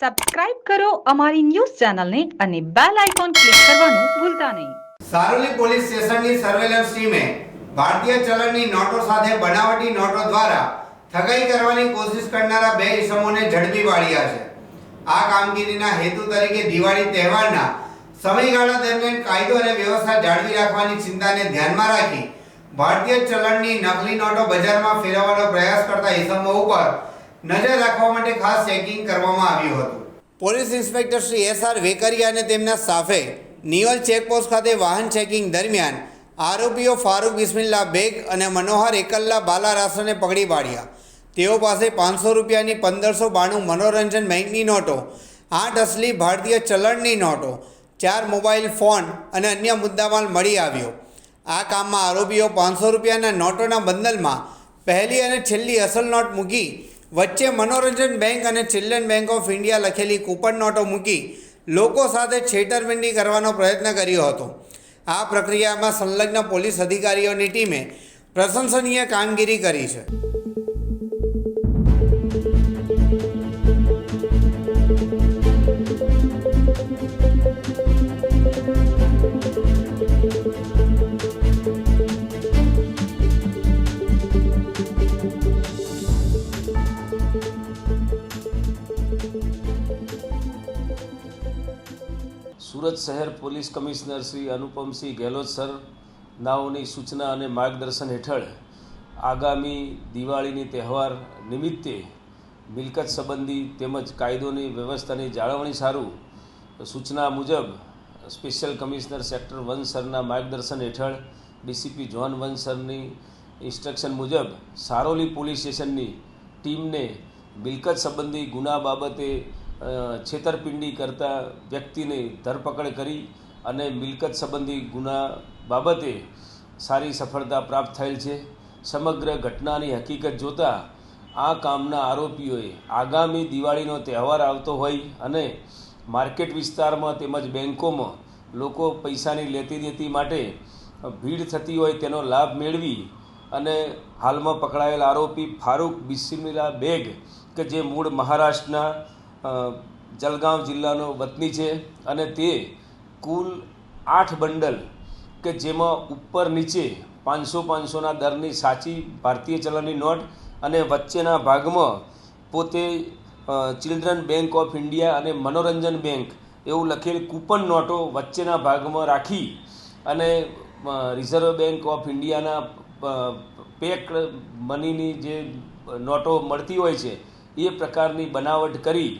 Subscribe કરો અમારી news ચેનલને અને બેલ આઇકોન ક્લિક કરવાનું ભૂલતા નહીં. સારોલી પોલીસ સ્ટેશનની સર્વેલન્સ ટીમે ભારતીય ચલણની નોટો સાથે બનાવટી નોટો દ્વારા ઠગાઈ કરવાની કોશિશ કરનારા બે ઇસમોને ઝડપી પાડ્યા છે. આ કામગીરીના હેતુ તરીકે દિવાળી તહેવારના સમયગાળા દરમિયાન કાયદો અને વ્યવસ્થા જાળવી રાખવાની ચિંતાને ધ્યાનમાં રાખી ભારતીય ચલણની નકલી નોટો બજારમાં ફેરવવાનો પ્રયાસ કરતા ઇસમો ઉપર નજર રાખવા માટે ખાસ ચેકિંગ કરવામાં આવ્યું હતું. Police inspector Shri S R Vekariya અને તેમના સ્ટાફે નિવલ ચેકપોસ્ટ ખાતે વાહન ચેકિંગ દરમિયાન આરોપીઓ ફારૂક બિસ્મિલ્લા બેગ અને મનોહર એકલ્લા બાલા રાસને પકડી પાડ્યા. તેઓ પાસે પાંચસો રૂપિયાની પંદરસો બાણું મનોરંજન બેંકની નોટો, આઠ અસલી ભારતીય ચલણની નોટો, ચાર મોબાઈલ ફોન અને અન્ય મુદ્દામાલ મળી આવ્યો. આ કામમાં આરોપીઓ પાંચસો રૂપિયાના નોટોના બંદલમાં પહેલી અને છેલ્લી અસલ નોટ મૂકી વચ્ચે મનોરંજન બેંક અને ચિલ્ડ્રન બેંક ઓફ ઇન્ડિયા લખેલી કૂપન નોટો મૂકી લોકો સાથે છેતરપિંડી કરવાનો પ્રયત્ન કર્યો હતો. આ પ્રક્રિયામાં સંલગ્ન પોલીસ અધિકારીઓની ટીમે પ્રશંસનીય કામગીરી કરી છે. સુરત શહેર police commissioner Shri Anupamsinh Gehlot sir, નાઓની સૂચના અને માર્ગદર્શન હેઠળ આગામી દિવાળીની તહેવાર નિમિત્તે મિલકત સંબંધી તેમજ કાયદોની વ્યવસ્થાની જાળવણી સારું સૂચના મુજબ સ્પેશિયલ કમિશનર સેક્ટર વન સરના માર્ગદર્શન હેઠળ ડીસીપી જોન વન સરની ઇન્સ્ટ્રક્શન મુજબ સારોલી પોલીસ સ્ટેશનની ટીમને મિલકત સંબંધી ગુના બાબતે છેતરપિંડી કરતા વ્યક્તિને ધરપકડ કરી અને મિલકત સંબંધી ગુના બાબતે સારી સફળતા પ્રાપ્ત થયેલ છે. સમગ્ર ઘટનાની હકીકત જોતાં આ કામના આરોપીઓએ આગામી દિવાળીનો તહેવાર આવતો હોય અને માર્કેટ વિસ્તારમાં તેમજ બેન્કોમાં લોકો પૈસાની લેતી દેતી માટે ભીડ થતી હોય તેનો લાભ મેળવી અને હાલમાં પકડાયેલ આરોપી ફારૂક બિસ્મિલ્લા બેગ, કે જે મૂળ મહારાષ્ટ્રના જલગાંવ જિલ્લાનો વતની છે અને તે કુલ આઠ બંડલ, કે જેમાં ઉપર નીચે પાંચસો પાંચસોના દરની સાચી ભારતીય ચલણની નોટ અને વચ્ચેના ભાગમાં પોતે ચિલ્ડ્રન બેંક ઓફ ઇન્ડિયા અને મનોરંજન બેંક એવું લખેલ કૂપન નોટો વચ્ચેના ભાગમાં રાખી અને રિઝર્વ બેંક ઓફ ઇન્ડિયાના પેક મનીની જે નોટો મળતી હોય છે, એ પ્રકારની બનાવટ કરી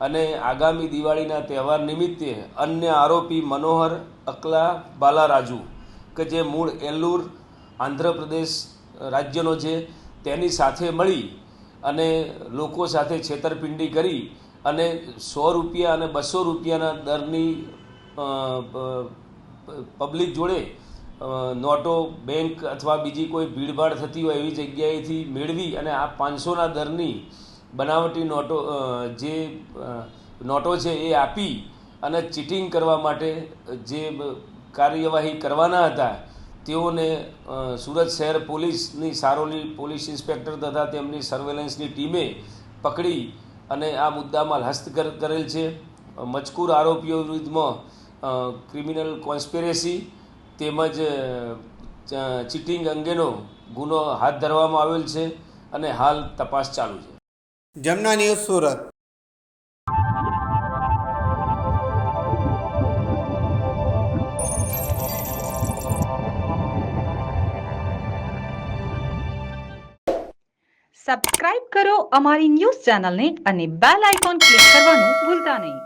અને આગામી દિવાળીના તહેવાર નિમિત્તે અન્ય આરોપી મનોહર, અકલા, બાલારાજુ કે જે મૂળ એલ્લુર, આંધ્રપ્રદેશ રાજ્યનો છે, તેની સાથે મળી અને લોકો સાથે છેતરપિંડી કરી અને સો રૂપિયા અને બસો રૂપિયાના દરની પબ્લિક જોડે નોટો, બેંક અથવા બીજી કોઈ ભીડભાડ થતી હોય એવી જગ્યાએથી મેળવી અને આ પાંચસોના દરની બનાવટી નોટો જે નોટો છે એ આપી અને ચીટિંગ કરવા માટે જે કાર્યવાહી કરવાના હતા, તેઓને સુરત શહેર પોલીસની સારોલી પોલીસ ઇન્સ્પેક્ટર તથા તેમની સર્વેલન્સની ટીમે પકડી અને આ મુદ્દામાં હસ્તગત કરેલ છે. મજકૂર આરોપીઓ વિરુદ્ધમાં ક્રિમિનલ કોન્સ્પિરેસી તેમજ ચીટિંગ અંગેનો ગુનો હાથ ધરવામાં આવેલ છે અને હાલ તપાસ ચાલુ છે. જમના ન્યૂઝ સુરત. સબસ્ક્રાઇબ કરો અમારી ન્યૂઝ ચેનલને અને બેલ આઇકોન ક્લિક કરવાનું ભૂલતા નહીં.